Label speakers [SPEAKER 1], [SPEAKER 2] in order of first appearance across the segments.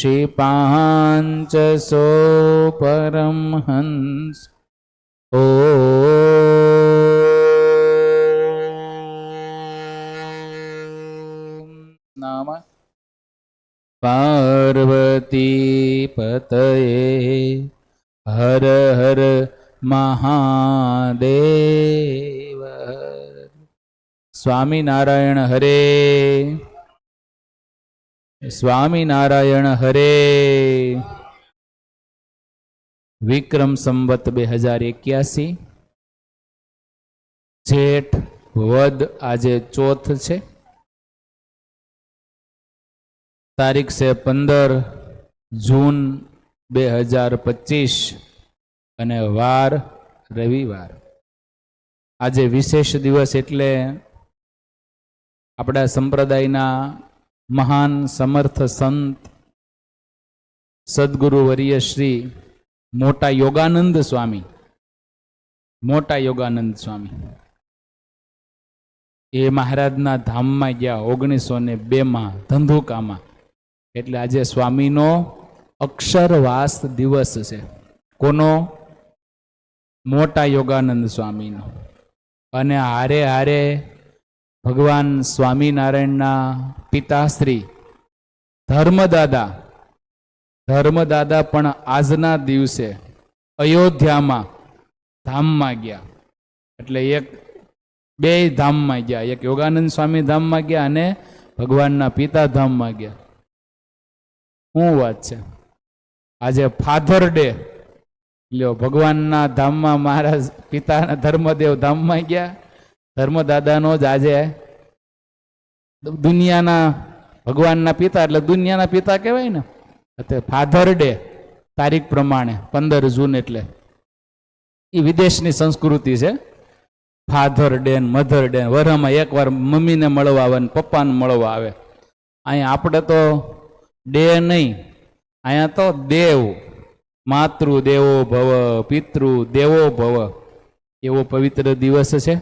[SPEAKER 1] श्रीपाञ्चसो परमहंस ओ नाम पार्वतीपतये हर हर महादेव स्वामीनारायण हरे સ્વામિનારાયણ હરે. વિક્રમ સંવત બે હજાર એક્યાસી. જેઠ વદ આજે ચોથ છે. તારીખ છે પંદર જૂન બે હજાર પચીસ અને વાર રવિવાર. આજે વિશેષ દિવસ એટલે આપણા સંપ્રદાયના મહાન સમર્થ સંત, સદગુરુ વરિય શ્રી મોટા યોગાનંદ સ્વામી, મોટા યોગાનંદ સ્વામી. એ મહારાજના ધામમાં ગયા ઓગણીસો ને બેમાં ધંધુકામાં. એટલે આજે સ્વામીનો અક્ષરવાસ દિવસ છે. કોનો? મોટા યોગાનંદ સ્વામીનો. અને હારે હારે ભગવાન સ્વામિનારાયણના પિતાશ્રી, ધર્મદાદા. ધર્મદાદા પણ આજના દિવસે અયોધ્યામાં ધામમાં ગયા. એટલે એક, બે ધામમાં ગયા. એક યોગાનંદ સ્વામી ધામમાં ગયા અને ભગવાનના પિતા ધામમાં ગયા. શું વાત છે? આજે ફાધર ડે. લ્યો, ભગવાનના ધામમાં મહારાજ, પિતાના ધર્મદેવ ધામમાં ગયા. ધર્મદાદાનો જ આજે દુનિયાના ભગવાનના પિતા, એટલે દુનિયાના પિતા કહેવાય ને? એટલે ફાધર ડે તારીખ પ્રમાણે, પંદર જૂન એટલે. એ વિદેશની સંસ્કૃતિ છે. ફાધર ડે મધર ડે વરમાં એકવાર મમ્મીને મળવા આવે ને પપ્પાને મળવા આવે. અહીંયા આપણે તો ડે નહીં, અહીંયા તો દેવ માતૃ દેવો ભવ પિતૃ દેવો ભવ. એવો પવિત્ર દિવસ છે.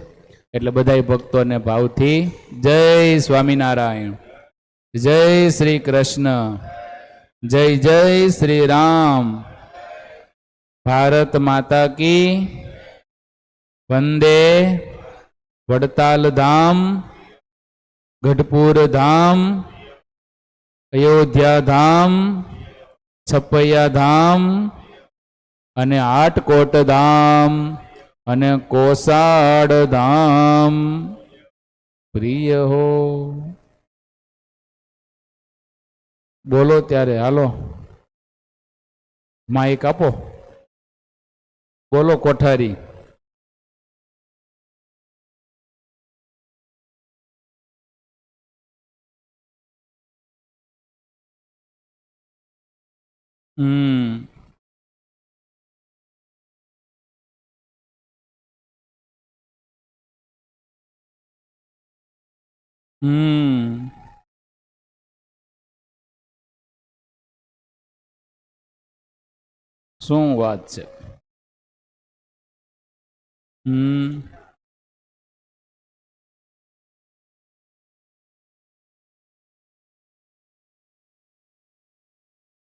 [SPEAKER 1] એટલે બધા ભક્તોને ભાવથી જય સ્વામિનારાયણ. જય શ્રી કૃષ્ણ. જય જય શ્રી રામ. ભારત માતા કી વંદે વડતાલ ધામ, ગઢપુર ધામ, અયોધ્યા ધામ, છપૈયા ધામ અને આટકોટ ધામ. અને કોસાડ ધામ. પ્રિય હો. બોલો ત્યારે હાલો. માઇક આપો. બોલો કોઠારી. હમ. હમ. શું વાત છે? હમ.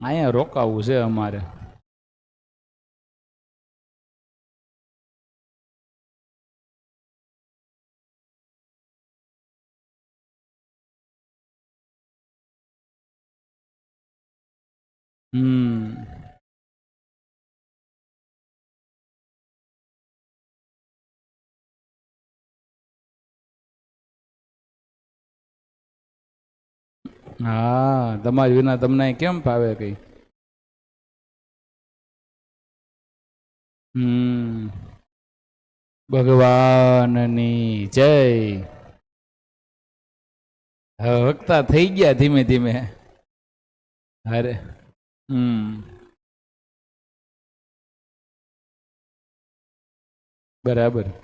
[SPEAKER 1] અહીંયા રોકાવું છે અમારે. હમ. હા, તમારી વિના તમને કેમ ફાવે કઈ? હમ. ભગવાનની જય. વક્તા થઈ ગયા ધીમે ધીમે. અરે. હમ. બરાબર.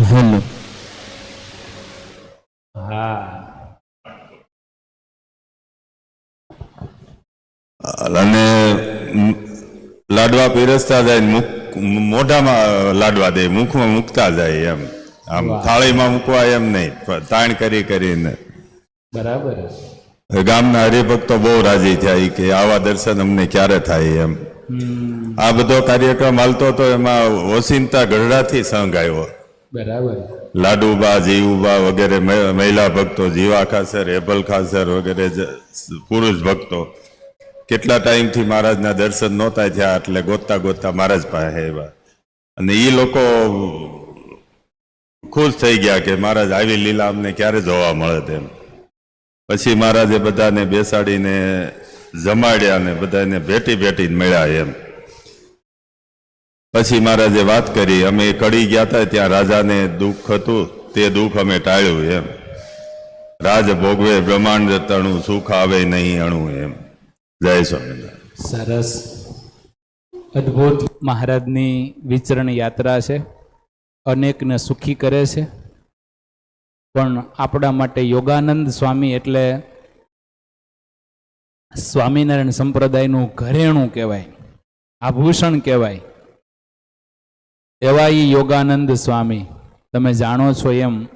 [SPEAKER 2] હેલો
[SPEAKER 1] હા.
[SPEAKER 3] અને લાડવા પીરસતા જાય મોઢામાં લાડવા દે મુખમાં મૂકતા જાય એમ. આમ. થાળીમાં મૂકવા એમ નહીં તાણ કરી કરીને.
[SPEAKER 1] બરાબર.
[SPEAKER 3] ગામના હરિભક્તો બહુ રાજી થયા કે આવા દર્શન અમને ક્યારે થાય એમ. આ બધો કાર્યક્રમ હાલતો તો એમાં ઓસિંતા ગઢડાથી સંઘ આવ્યો.
[SPEAKER 1] બરાબર.
[SPEAKER 3] લાડુબા, જીવુબા વગેરે મહિ- મહિલા ભક્તો, જીવા ખાસર, હેબલ ખાસર વગેરે પુરુષ ભક્તો. કેટલા ટાઈમથી મહારાજના દર્શન નહોતા થયા એટલે ગોતતા ગોતતા મહારાજ પાસે આવ્યા. અને એ લોકો ખુશ થઈ ગયા કે મહારાજ આવી લીલા અમને ક્યારે જોવા મળે તેમ. પછી મહારાજે બધાને બેસાડીને જમાડ્યા ને બધાને ભેટી ભેટીને મળ્યા એમ. પછી મહારાજે વાત કરી, અમે કડી ગયા હતા ત્યાં રાજાને દુઃખ હતું, તે દુઃખ અમે ટાળ્યું એમ. રાજ ભોગવે બ્રહ્માંડ તણું, સુખ આવે નહીં અણું એમ. જય સ્વામિનારાયણ.
[SPEAKER 1] સરસ. અદ્ભુત. મહારાજની વિચરણ યાત્રા છે. અનેકને સુખી કરે છે. પણ આપણા માટે યોગાનંદ સ્વામી એટલે સ્વામિનારાયણ સંપ્રદાયનું ઘરેણું કહેવાય, આભૂષણ કહેવાય. એવા એ યોગાનંદ સ્વામી, તમે જાણો છો એમ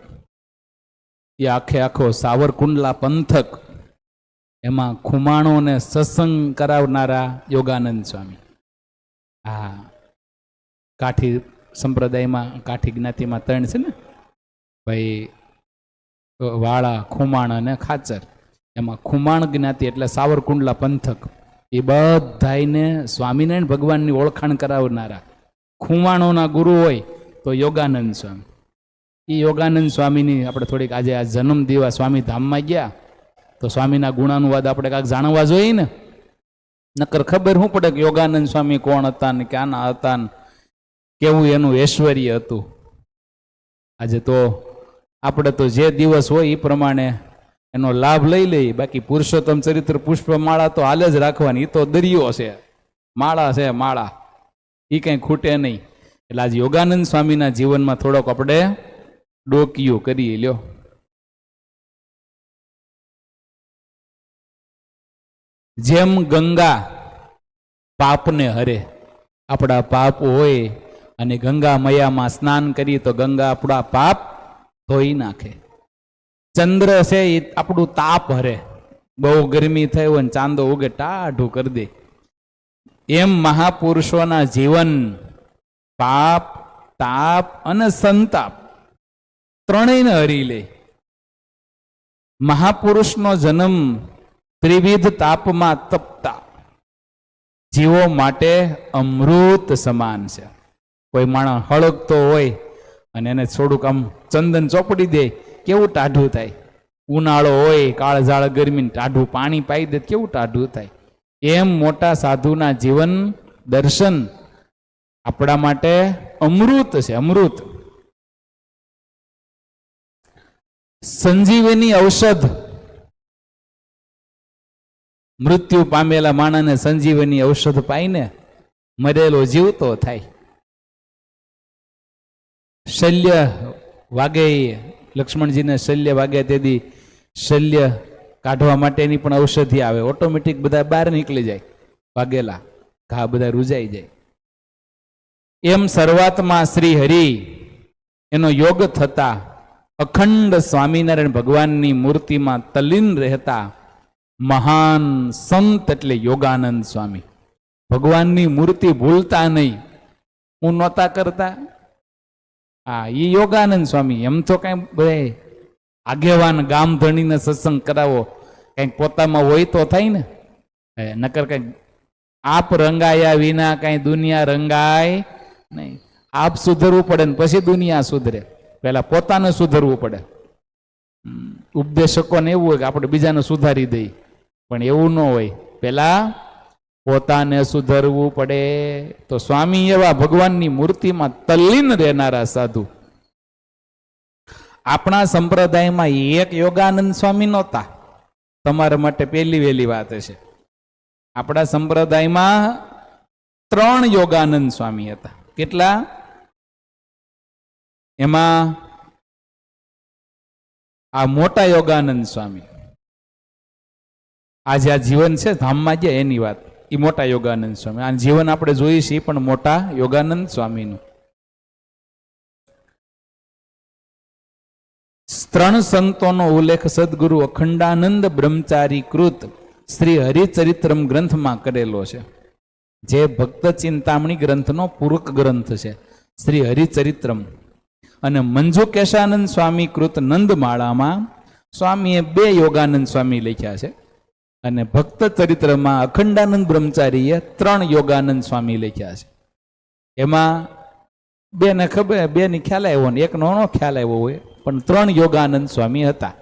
[SPEAKER 1] એ આખે આખો સાવરકુંડલા પંથક એમાં ખુમાણોને સત્સંગ કરાવનારા યોગાનંદ સ્વામી. હા કાઠી સંપ્રદાયમાં, કાઠી જ્ઞાતિમાં ત્રણ છે ને? ભાઈ, વાળા, ખુમાણ અને ખાચર. એમાં ખુમાણ જ્ઞાતિ એટલે સાવરકુંડલા પંથક. એ બધાને સ્વામિનારાયણ ભગવાનની ઓળખાણ કરાવનારા. ખુમાણોના ગુરુ હોય તો યોગાનંદ સ્વામી. એ યોગાનંદ સ્વામીની આપણે થોડીક આજે આ જન્મ દેવા સ્વામી ધામમાં ગયા, તો સ્વામીના ગુણાનુવાદ આપણે કાંઈક જાણવા જોઈએ ને? નકર ખબર શું પડે કે યોગાનંદ સ્વામી કોણ હતા ને ક્યાંના હતા ને કેવું એનું ઐશ્વર્ય હતું? આજે તો આપણે તો જે દિવસ હોય એ પ્રમાણે એનો લાભ લઈ લઈએ. બાકી પુરુષોત્તમ ચરિત્ર પુષ્પમાળા તો હાલ જ રાખવાની. એ તો દરિયો છે. માળા છે માળા. એ કંઈ ખૂટે નહીં. એટલે આજે યોગાનંદ સ્વામીના જીવનમાં થોડોક આપણે ડોકિયો કરીએ, લ્યો. જેમ ગંગા પાપને હરે, આપણા પાપ હોય અને ગંગા મયામાં સ્નાન કરીએ તો ગંગા આપણા પાપ ધોઈ નાખે. ચંદ્ર છે એ આપણું તાપ હરે. બહુ ગરમી થઈ હોય ને ચાંદો ઉગે, ટાઢું કરી દે. એમ મહાપુરુષોના જીવન, પાપ, તાપ અને સંતાપ ત્રણેયને હરી લે. મહાપુરુષનો જન્મ ત્રિવિધ તાપમાં તપતા. જીવો માટે અમૃત સમાન છે. કોઈ માણસ હળગતો હોય અને એને થોડુંક આમ ચંદન ચોપડી દે, કેવું ટાઢું થાય? ઉનાળો હોય, કાળઝાળ ગરમી ટાઢું પાણી પાઈ દે, કેવું ટાઢું થાય? એમ મોટા સાધુના જીવન દર્શન આપણા માટે અમૃત છે, અમૃત. સંજીવની ઔષધ. મૃત્યુ પામેલા માણસને સંજીવની ઔષધ પાઈને મરેલો જીવતો થાય. શલ્ય વાગે લક્ષ્મણજીને શલ્ય વાગે તેથી શલ્ય કાઢવા માટેની પણ ઔષધિ આવે. ઓટોમેટિક બધા બહાર નીકળી જાય. વાગેલા ઘા બધા રૂજાઈ જાય. એમ શરૂઆતમાં શ્રી હરિ એનો યોગ થતા અખંડ સ્વામિનારાયણ ભગવાનની મૂર્તિમાં તલીન રહેતા મહાન સંત એટલે યોગાનંદ સ્વામી. ભગવાનની મૂર્તિ ભૂલતા નહીં. હું નહોતા કરતા. હા એ યોગાનંદ સ્વામી. એમ તો કઈ આગેવાન ગામ ધણીને સત્સંગ કરાવો. કંઈક પોતામાં હોય તો થાય ને? નકર કંઈક આપ રંગાયા વિના કાંઈ દુનિયા રંગાય નહીં. આપ સુધરવું પડે ને પછી દુનિયા સુધરે. પહેલા પોતાને સુધરવું પડે. ઉપદેશકોને એવું હોય કે આપણે બીજાને સુધારી દઈએ. પણ એવું ન હોય. પહેલા પોતાને સુધરવું પડે. તો સ્વામી એવા ભગવાનની મૂર્તિમાં તલ્લીન રહેનારા સાધુ. આપણા સંપ્રદાયમાં એક યોગાનંદ સ્વામી નહોતા. તમારા માટે પહેલી વહેલી વાત છે. આપણા સંપ્રદાયમાં ત્રણ યોગાનંદ સ્વામી હતા. કેટલા? એમાં આ મોટા યોગાનંદ સ્વામી. આ જે આ જીવન છે, ધામમાં ગયા એની વાત. એ મોટા યોગાનંદ સ્વામી. આ જીવન આપણે જોઈએ છીએ, પણ મોટા યોગાનંદ સ્વામીનું. ત્રણ સંતોનો ઉલ્લેખ સદગુરુ અખંડાનંદ બ્રહ્મચારી કૃત શ્રી હરિચરિત્રમ ગ્રંથમાં કરેલો છે. જે ભક્ત ચિંતામણી ગ્રંથનો પૂરક ગ્રંથ છે, શ્રી હરિચરિત્રમ. અને મંજુ કેશાનંદ સ્વામી કૃત નંદમાળામાં સ્વામીએ બે યોગાનંદ સ્વામી લખ્યા છે અને ભક્ત ચરિત્રમાં અખંડાનંદ બ્રહ્મચારીએ ત્રણ યોગાનંદ સ્વામી લખ્યા છે. એમાં બેને ખબર, બેની ખ્યાલ આવ્યો ને, એક નોનો ખ્યાલ આવ્યો હોય. પણ ત્રણ યોગાનંદ સ્વામી હતા.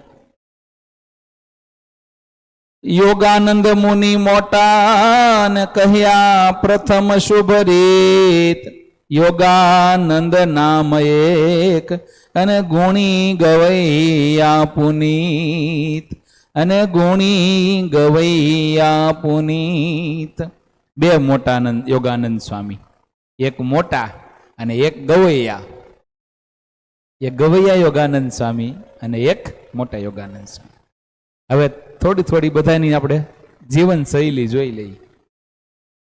[SPEAKER 1] યોગાનંદ મુનિ મોટા ને કહ્યા, પ્રથમ શુભ રીત યોગાનંદ નામ એક, અને ગુણી ગવૈયા પુનીત. અને ગુણી ગવૈયા પુનીત. બે મોટાનંદ, યોગાનંદ સ્વામી. એક મોટા અને એક ગવૈયા. એક ગવૈયા યોગાનંદ સ્વામી અને એક મોટા યોગાનંદ સ્વામી. હવે થોડી થોડી બધાની આપણે જીવન શૈલી જોઈ લઈએ.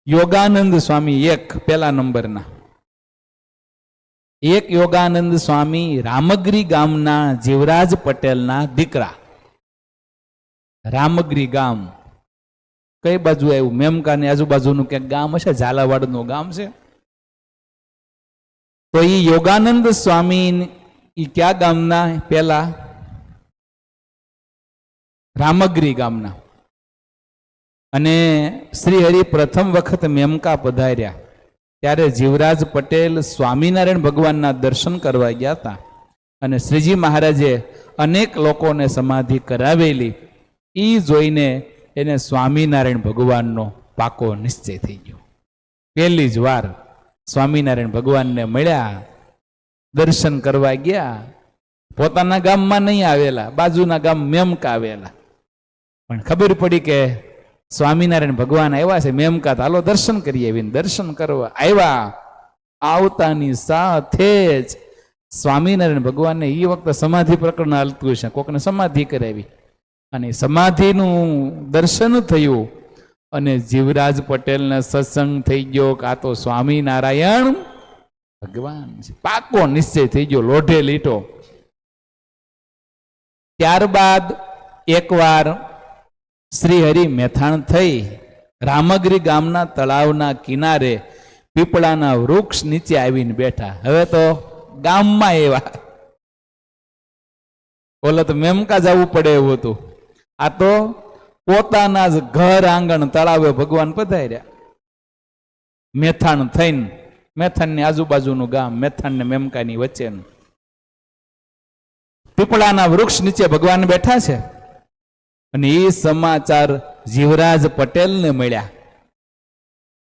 [SPEAKER 1] યોગાનંદ સ્વામી એક પેલા નંબરના. એક યોગાનંદ સ્વામી રામગરી ગામના જીવરાજ પટેલના દીકરા. રામગરી ગામ. કઈ બાજુ આવ્યું? મેમકાની આજુબાજુનું ક્યાંક ગામ હશે? ઝાલાવાડનું ગામ છે? તો એ યોગાનંદ સ્વામી ઈ ક્યાં ગામના પેલા? રામગીરી ગામના. અને શ્રી હરિ પ્રથમ વખત મેમકા પધાર્યા. ત્યારે જીવરાજ પટેલ સ્વામિનારાયણ ભગવાનના દર્શન કરવા ગયા હતા. અને શ્રીજી મહારાજે અનેક લોકોને સમાધિ કરાવેલી. એ જોઈને એને સ્વામિનારાયણ ભગવાનનો પાકો નિશ્ચય થઈ ગયો. પહેલી જ વાર સ્વામિનારાયણ ભગવાનને મળ્યા. દર્શન કરવા ગયા. પોતાના ગામમાં નહીં આવેલા, બાજુના ગામ મેમકા આવેલા. પણ ખબર પડી કે સ્વામિનારાયણ ભગવાન આવ્યા છે, મેમકા હાલો દર્શન કરીએ આવીને દર્શન કરવા આવ્યા. આવતાની સાથે જ સ્વામિનારાયણ ભગવાનને એ વખતે સમાધિ પ્રકરણ હાલતું છે કોકને સમાધિ કરાવી. અને સમાધિનું દર્શન થયું અને જીવરાજ પટેલને સત્સંગ થઈ ગયો, કાં તો સ્વામિનારાયણ ભગવાન, પાકો નિશ્ચય થઈ ગયો, લોઢે લીટો. ત્યારબાદ એકવાર શ્રી હરિ મેથાણ થઈ રામગરી ગામના તળાવના કિનારે પીપળાના વૃક્ષ નીચે આવીને બેઠા. હવે તો ગામમાં એવા. ઓલા તો મેમકા જવું પડે એવું હતું. આ તો પોતાના જ ઘર આંગણ તળાવે ભગવાન પધાર્યા. મેથાણ થઈને મેથાણની આજુબાજુનું ગામ મેથન ને મેમકાની વચ્ચેનું. પીપળાના વૃક્ષ નીચે ભગવાન બેઠા છે. અને એ સમાચાર જીવરાજ પટેલને મળ્યા.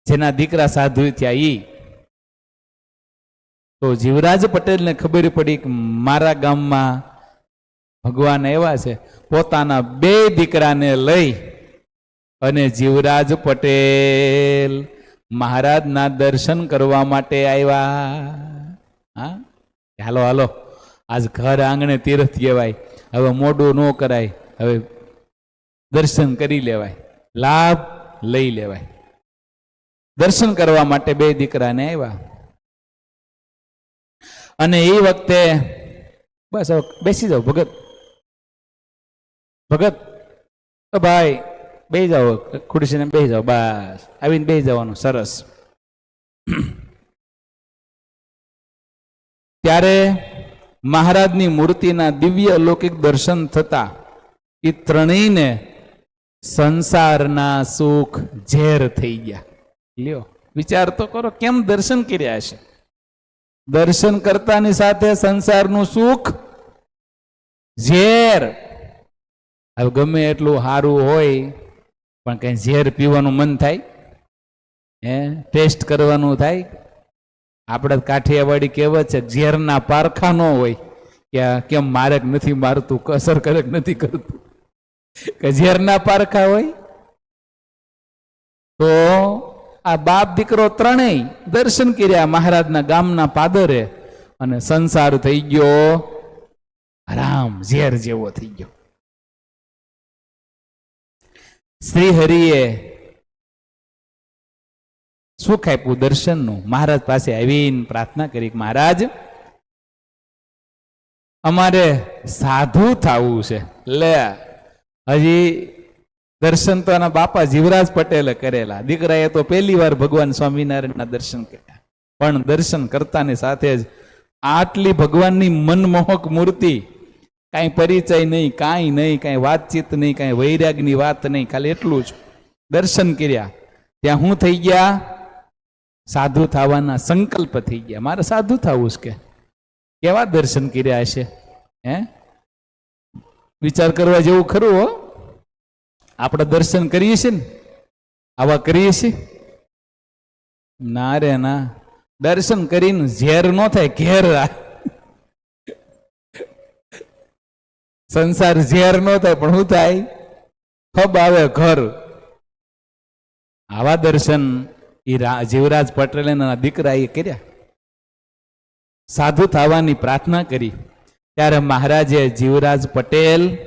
[SPEAKER 1] જેના દીકરા સાધુ થયા ઈ. તો જીવરાજ પટેલને ખબર પડી કે મારા ગામમાં ભગવાન એવા છે. પોતાના બે દીકરાને લઈ અને જીવરાજ પટેલ મહારાજના દર્શન કરવા માટે આવ્યા. હા? હાલો હાલો. આજ ઘર આંગણે તીર્થ કહેવાય. હવે મોડું ન કરાય. હવે દર્શન કરી લેવાય. લાભ લઈ લેવાય. દર્શન કરવા માટે બે દીકરાને આવ્યા. અને એ વખતે બસ હવે બેસી જાઓ ભગત. ભગત ભાઈ બેસી જાઓ ખુરશીને બે જાઓ બસ. આવીને બે જવાનું સરસ. ત્યારે મહારાજની મૂર્તિના દિવ્ય અલૌકિક દર્શન થતા એ ત્રણેયને સંસારના સુખ ઝેર થઈ ગયા. લ્યો, વિચાર તો કરો, કેમ દર્શન કર્યા છે? દર્શન કરતાની સાથે સંસારનું સુખ ઝેર. હવે ગમે એટલું સારું હોય પણ કઈ ઝેર પીવાનું મન થાય, હે? ટેસ્ટ કરવાનું થાય. આપણે કાઠિયાવાડી કહેવત છે, ઝેરના પારખા ન હોય. કે કેમ મારક નથી મારતું અસર કરક નથી કરતું. કે ઝેરના પારખા હોય. તો આ બાપ દીકરો ત્રણેય દર્શન કર્યા મહારાજના ગામના પાદરે અને સંસાર થઈ ગયો. રામ, ઝેર જેવો થઈ ગયો. શ્રી હરિએ સુખ આપ્યું દર્શનનું. મહારાજ પાસે આવીને પ્રાર્થના કરી મહારાજ, અમારે સાધુ થવું છે. લે હજી દર્શન તો એના બાપા જીવરાજ પટેલે કરેલા. દીકરાએ તો પહેલી વાર ભગવાન સ્વામિનારાયણના દર્શન કર્યા. પણ દર્શન કરતાની સાથે જ આટલી ભગવાનની મનમોહક મૂર્તિ કાંઈ પરિચય નહીં, કાંઈ નહીં, કાંઈ વાતચીત નહીં, કાંઈ વૈરાગની વાત નહીં, ખાલી એટલું જ. દર્શન કર્યા. ત્યાં હું થઈ ગયા? સાધુ થવાના સંકલ્પ થઈ ગયા. મારે સાધુ થવું છે કે. કેવા દર્શન કર્યા હશે? હે? વિચાર કરવા જેવું ખરું હો. આપણે દર્શન કરીએ છીએ ને? આવા કરીએ છીએ? ના રે ના. દર્શન કરીને ઝેર ન થાય, ઘેર આ. સંસાર ઝેર ન થાય, પણ શું થાય? ખબ આવે ઘર. આવા દર્શન એ જીવરાજ પટેલ એના દીકરા એ કર્યા. સાધુ થવાની પ્રાર્થના કરી. ત્યારે મહારાજે જીવરાજ પટેલ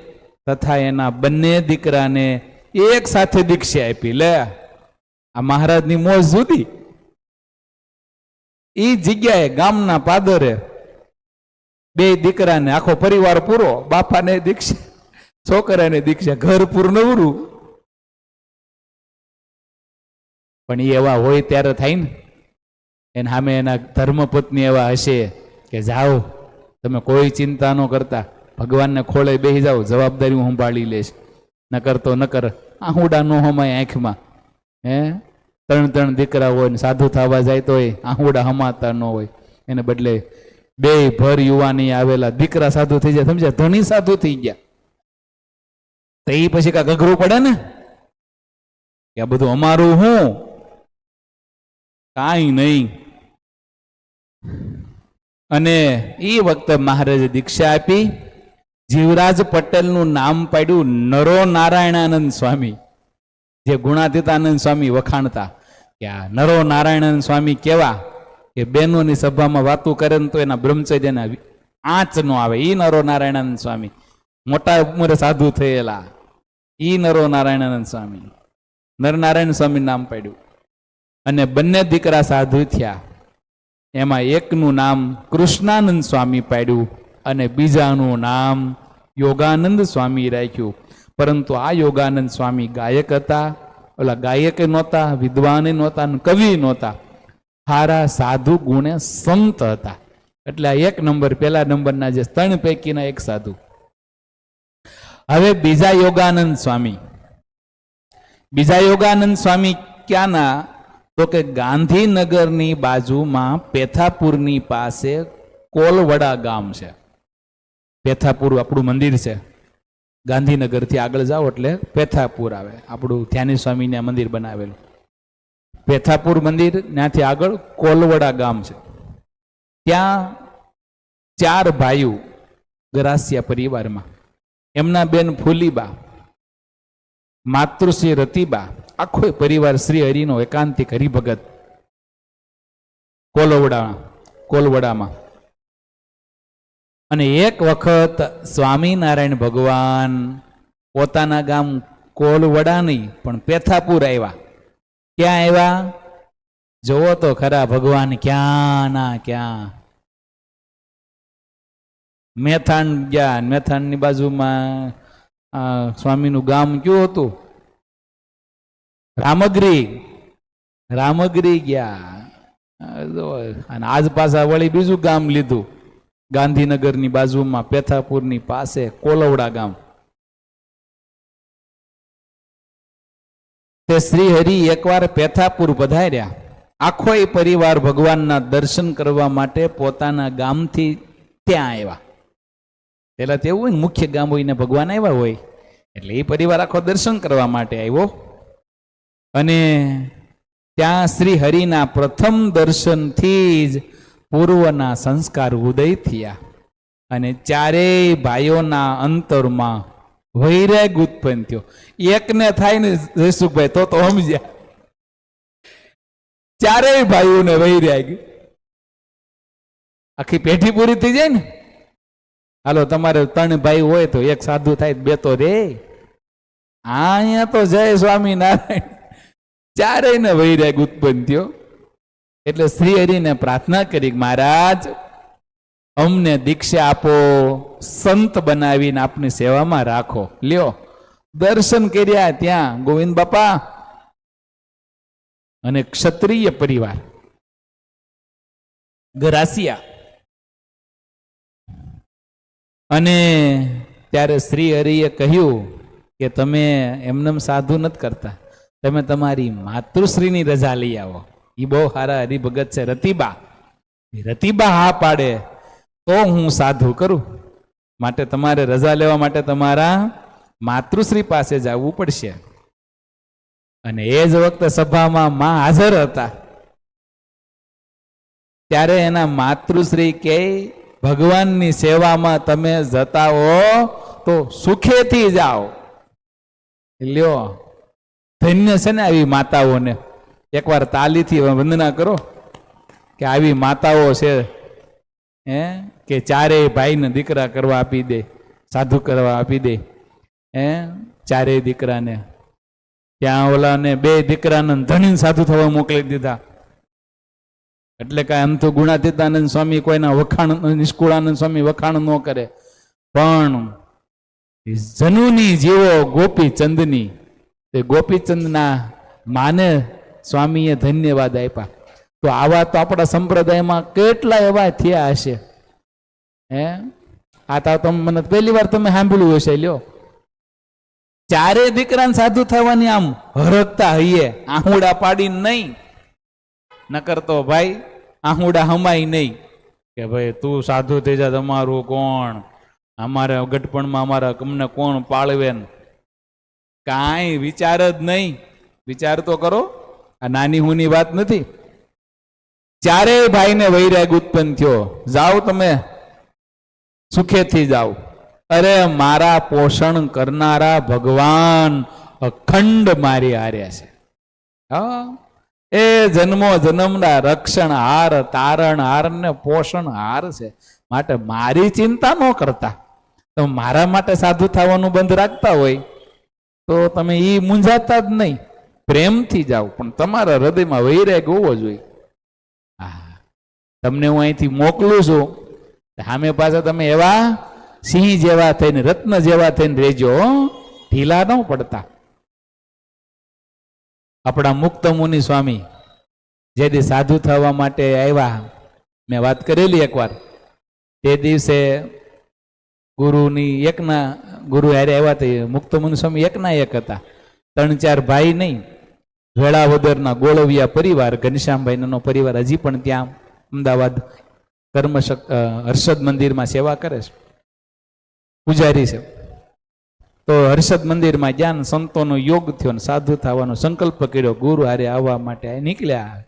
[SPEAKER 1] તથા એના બંને દીકરાને એક સાથે દીક્ષા આપી. લે, આ મહારાજની મોજ જુદી. એ જગ્યાએ ગામના પાદરે બે દીકરાને આખો પરિવાર પૂરો, બાપાને દીક્ષા, છોકરાને દીક્ષા, ઘર પૂરું નવરું. પણ એ એવા હોય ત્યારે થાય ને. એને સામે એના ધર્મપત્ની એવા હશે કે જાઓ, તમે કોઈ ચિંતા ન કરતા. ભગવાનને ખોળે બેસી જાઓ, જવાબદારી હું સંભાળી લઈશ. કરતો ન કર આહુડા નો હમાય આંખમાં. હે? ત્રણ ત્રણ દીકરા હોય ને સાધુ થવા જાય તોય આહુડા હમાતા ન હોય. એને બદલે બે ભર યુવાની આવેલા દીકરા સાધુ થઈ જાય, સમજ્યા? ધણી સાધુ થઈ ગયા. તો એ પછી કા અઘરું પડે ને? કે આ બધું અમારું હું? કાંઈ નહીં. અને એ વખતે મહારાજે દીક્ષા આપી. જીવરાજ પટેલનું નામ પાડ્યું નરો નારાયણાનંદ સ્વામી. જે ગુણાતીતાનંદ સ્વામી વખાણતા. કે આ નરો નારાયણાનંદ સ્વામી કેવા? કે બહેનોની સભામાં વાતો કરે ને તો એના બ્રહ્મચર્યના આંચ નો આવે. ઈ નરો નારાયણાનંદ સ્વામી. મોટા ઉંમરે સાધુ થયેલા. ઈ નરો નારાયણાનંદ સ્વામી. નરનારાયણ સ્વામી નામ પાડ્યું. અને બંને દીકરા સાધુ થયા. એમાં એકનું નામ કૃષ્ણાનંદ સ્વામી પાડ્યું અને બીજાનું નામ યોગાનંદ સ્વામી રાખ્યું. પરંતુ આ યોગાનંદ સ્વામી ગાયક હતા. ઓલા ગાયક નહોતા, વિદ્વાન નહોતા કવિ નહોતા. હારા સાધુ ગુણે સંત હતા. એટલે આ એક નંબર, પેલા નંબરના જે ત્રણ પૈકીના એક સાધુ. હવે બીજા યોગાનંદ સ્વામી. બીજા યોગાનંદ સ્વામી ક્યાંના? તો કે ગાંધીનગરની બાજુમાં પેથાપુરની પાસે કોલવડા ગામ છે. પેથાપુર આપણું મંદિર છે. ગાંધીનગરથી આગળ જાઓ એટલે પેથાપુર આવે. આપણું ધ્યાની સ્વામીને મંદિર બનાવેલું. પેથાપુર મંદિર, ત્યાંથી આગળ કોલવડા ગામ છે. ત્યાં ચાર ભાઈઓ ગરાસિયા પરિવારમાં. એમના બેન ફૂલીબા, માતૃશ્રી રતિબા, આખો પરિવાર શ્રી હરિનો એકાંતિક હરિભગત કોલવડા, કોલવડામાં. અને એક વખત સ્વામિનારાયણ ભગવાન પોતાના ગામ કોલવડા નહીં પણ પેથાપુર આવ્યા. ક્યાં આવ્યા? જોવો તો ખરા, ભગવાન ક્યાં ના ક્યાં? મેથાણ ગયા, મેથાણની બાજુમાં સ્વામીનું ગામ કયું હતું? રામગરી રામગરી ગયા. અને આજ પાછા વળી બીજું ગામ લીધું. ગાંધીનગરની બાજુમાં પેથાપુરની પાસે કોલવડા ગામ. તે શ્રી હરિ એકવાર પેથાપુર પધાર્યા. આખો પરિવાર ભગવાનના દર્શન કરવા માટે પોતાના ગામથી ત્યાં આવ્યા. પેલા તો એવું હોય મુખ્ય ગામ હોય ને ભગવાન આવ્યા હોય, એટલે એ પરિવાર આખો દર્શન કરવા માટે આવ્યો. અને ત્યાં શ્રી હરિના પ્રથમ દર્શનથી જ પૂર્વના સંસ્કાર ઉદય થયા. અને ચારેય ભાઈઓના અંતરમાં વૈરાગ ઉત્પન્ન થયો. એકને થાય ને જયસુખભાઈ, તો તો સમજ્યા. ચારેય ભાઈઓને વૈરાગ આખી પેઢી પૂરી થઈ જાય ને? હાલો, તમારે ત્રણ ભાઈ હોય તો એક સાધુ થાય, બે તો રે. અહીંયા તો જય સ્વામિનારાયણ. ચારેય ને વૈરાગ ઉત્પન્ન થયો. એટલે શ્રી હરિને પ્રાર્થના કરી મહારાજ અમને દીક્ષા આપો, સંત બનાવીને આપની સેવામાં રાખો. લ્યો. દર્શન કર્યા ત્યાં, ગોવિંદ બાપા અને ક્ષત્રિય પરિવાર. ગરાસિયા. અને ત્યારે શ્રી હરિએ કહ્યું કે તમે એમનેમ સાધુ નથી કરતા. તમે તમારી માતૃશ્રીની રજા લઈ આવો. એ બહુ સારા હરિભગત છે. રતિબા. રતિબા હા પાડે. તો હું સાધુ કરું? માટે તમારે રજા લેવા માટે તમારા માતૃશ્રી પાસે જવું પડશે. અને એ જ વખતે સભામાં માં હાજર હતા. ત્યારે એના માતૃશ્રી કે, ભગવાનની સેવામાં તમે જતા હો તો સુખેથી જાઓ. લ્યો, ધન્ય છે ને આવી માતાઓને. એકવાર તાલીથી વંદના કરો કે આવી માતાઓ છે હે? કે ચારેય ભાઈને દીકરા કરવા આપી દે, સાધુ કરવા આપી દે. હે? ચારેય દીકરાને. ત્યાં ઓલાને બે દીકરાને ધણીને સાધુ થવા મોકલી દીધા. એટલે કાંઈ આમ તો ગુણાતીતાનંદ સ્વામી કોઈના વખાણ, નિષ્કુળાનંદ સ્વામી વખાણ ન કરે. પણ જનુની જીવો ગોપીચંદની, તે ગોપીચંદના માને સ્વામીએ ધન્યવાદ આપ્યા. તો આવા તો આપણા સંપ્રદાયમાં કેટલા એવા થયા હશે? હે? આ તો તમે મને પહેલી વાર તમે સાંભળ્યું હશે, લ્યો. ચારે દીકરાને સાધુ થવાની આમ હરકતા હૈયે આહુડા પાડી નહીં. નકર તો ભાઈ, આહુડા હમાય નહીં. કે ભાઈ, તું સાધુ થઈ જા તમારું કોણ? અમારે ગટપણમાં અમારા અમને કોણ પાળવે કાંઈ વિચાર જ નહીં. વિચાર તો કરો. આ નાની હુની વાત નથી. ચારેય ભાઈને વૈરાગ ઉત્પન્ન થયો. જાઓ તમે. સુખેથી જાઓ. અરે મારા પોષણ કરનારા ભગવાન અખંડ મારી હાર્યા છે. હા. એ જન્મો જન્મના રક્ષણ હાર, તારણ હાર ને પોષણ હાર છે. માટે મારી ચિંતા ન કરતા. તો મારા માટે સાધુ થવાનું બંધ રાખતા હોય, તો તમે એ મૂંઝાતા જ નહીં. પ્રેમથી જાઓ. પણ તમારા હૃદયમાં વૈરાગ હોવો જોઈએ. તમને હું અહીંથી મોકલું છું. સામે પાછા તમે એવા સિંહ જેવા થઈને, રત્ન જેવા થઈને રહેજો. ઢીલા ન પડતા. આપણા મુક્ત મુનિ સ્વામી જે દી સાધુ થવા માટે આવ્યા, મેં વાત કરેલી એકવાર. તે દિવસે ગુરુની એકના, ગુરુ હારે આવ્યા તે મુક્ત મુનિ સ્વામી એકના એક હતા. ત્રણ ચાર ભાઈ નહીં. વેળાવદરના ગોળવિયા પરિવાર, ઘનશ્યામભાઈનો પરિવાર, હજી પણ ત્યાં. અમદાવાદ કર્મશક અ, હર્ષદ મંદિરમાં સેવા કરે છે. પૂજારી છે. તો હર્ષદ મંદિરમાં જ્ઞાન સંતોનો યોગ થયો ને સાધુ થવાનો સંકલ્પ કર્યો. ગુરુ હારે આવવા માટે નીકળ્યા.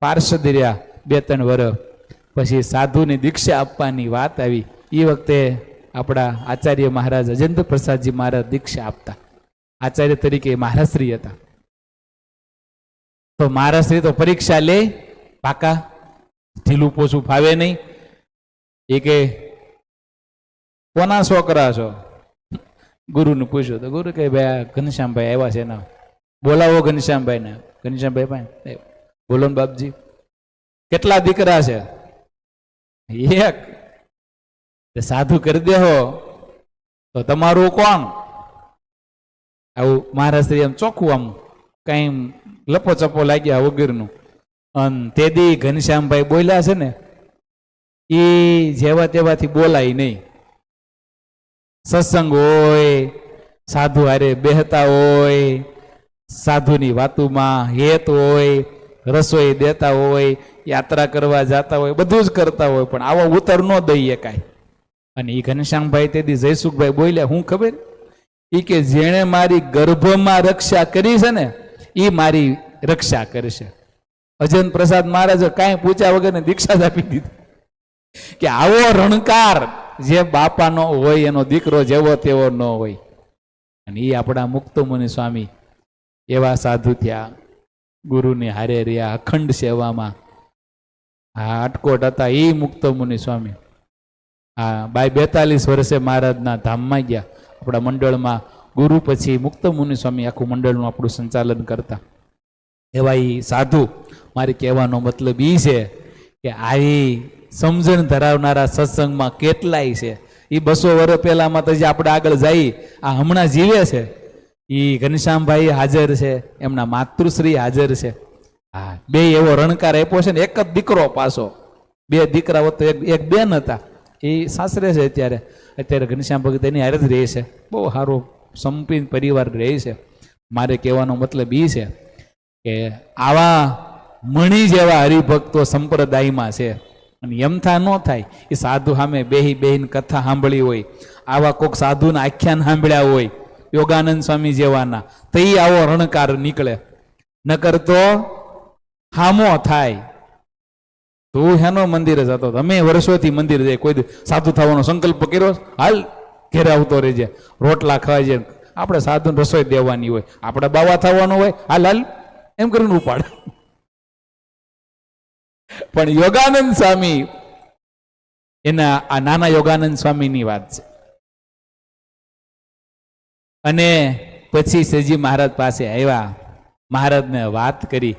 [SPEAKER 1] પાર્ષદ રહ્યા બે ત્રણ વર્ષ પછી સાધુની દીક્ષા આપવાની વાત આવી. એ વખતે આપણા આચાર્ય મહારાજ અજેન્દ્ર પ્રસાદજી મહારાજ દીક્ષા આપતા. આચાર્ય તરીકે મહારાશ્રી હતા. તો મહારાશ્રી તો પરીક્ષા લે પાકા ઢીલું પોછું ફાવે નહીં. એ કે, કોના છોકરા છો? ગુરુને પૂછ્યું તો ગુરુ કે, ભાઈ ઘનશ્યામભાઈ આવ્યા છે એના. બોલાવો ઘનશ્યામભાઈ ને ઘનશ્યામભાઈ ભાઈ બોલો ને બાપજી. કેટલા દીકરા છે? એક. સાધુ કરી દેહો તો તમારું કોણ? આવું મહારાજ આમ ચોખ્ખું આમ. કઈ લપો ચપો લાગ્યા વગરનું. અન તે દી ઘનશ્યામભાઈ બોલ્યા છે ને એ જેવા તેવાથી બોલાય નહીં. સત્સંગ હોય, સાધુ હારે બેહતા હોય, સાધુની વાતુમાં હેત હોય, રસોઈ દેતા હોય, યાત્રા કરવા જતા હોય, બધું જ કરતા હોય, પણ આવો ઉતર ન દઈએ કાંઈ. અને એ ઘનશ્યામભાઈ તેથી જયસુખભાઈ બોલ્યા, હું ખબર? એ કે જેણે મારી ગર્ભમાં રક્ષા કરી છે ને એ મારી રક્ષા કરશે. અજન પ્રસાદ મહારાજે કાંઈ પૂછ્યા વગર દીક્ષા જ આપી દીધી. કે આવો રણકાર જે બાપાનો હોય, એનો દીકરો જેવો તેવો ન હોય. અને એ આપણા મુક્ત મુનિ સ્વામી એવા સાધુ થયા. ગુરુની હારે રહ્યા, અખંડ સેવામાં. હા અટકોટ હતા એ મુક્ત મુનિ સ્વામી. હા બાય બેતાલીસ વર્ષે મહારાજના ધામમાં ગયા. આપણા મંડળમાં ગુરુ પછી મુક્ત મુનિ સ્વામી આખું મંડળનું આપણું સંચાલન કરતા. એવા એ સાધુ મારે કહેવાનો મતલબ એ છે કે આવી સમજણ ધરાવનારા સત્સંગમાં કેટલાય છે. એ બસો વર્ષ પહેલામાં તો જે આપણે આગળ જઈ, આ હમણાં જીવે છે. એ ઘનશ્યામભાઈ હાજર છે, એમના માતૃશ્રી હાજર છે. હા, બે એવો રણકાર આપ્યો છે ને, એક જ દીકરો પાછો. બે દીકરાઓ તો એક એક બેન હતા. એ સાસરે છે અત્યારે. અત્યારે ઘનશ્યામ ભગત એની હારે જ રહે છે. બહુ સારો સંપીન પરિવાર રહે છે. મારે કહેવાનો મતલબ એ છે કે આવા મણી જેવા હરિભક્તો સંપ્રદાયમાં છે. અને યમથા ન થાય, એ સાધુ સામે બેહી બેહીને કથા સાંભળી હોય, આવા કોક સાધુના આખ્યાન સાંભળ્યા હોય, યોગાનંદ સ્વામી જેવાના, તો એ આવો રણકાર નીકળે. નકર તો હામો થાય. તું હેનો મંદિરે જતો હતો? અમે વર્ષોથી મંદિર જાય કોઈ સાધુ થવાનો સંકલ્પ કર્યો? હાલ ઘેરે આવતો રહેજે. રોટલા ખવાય છે આપણે સાધુ રસોઈ દેવાની હોય. આપણે બાવા થવાનું હોય. હાલ હાલ. એમ કરીને ઉપાડ. પણ યોગાનંદ સ્વામી, એના આ નાના યોગાનંદ સ્વામીની વાત છે. અને પછી સજી મહારાજ પાસે આવ્યા, મહારાજને વાત કરી.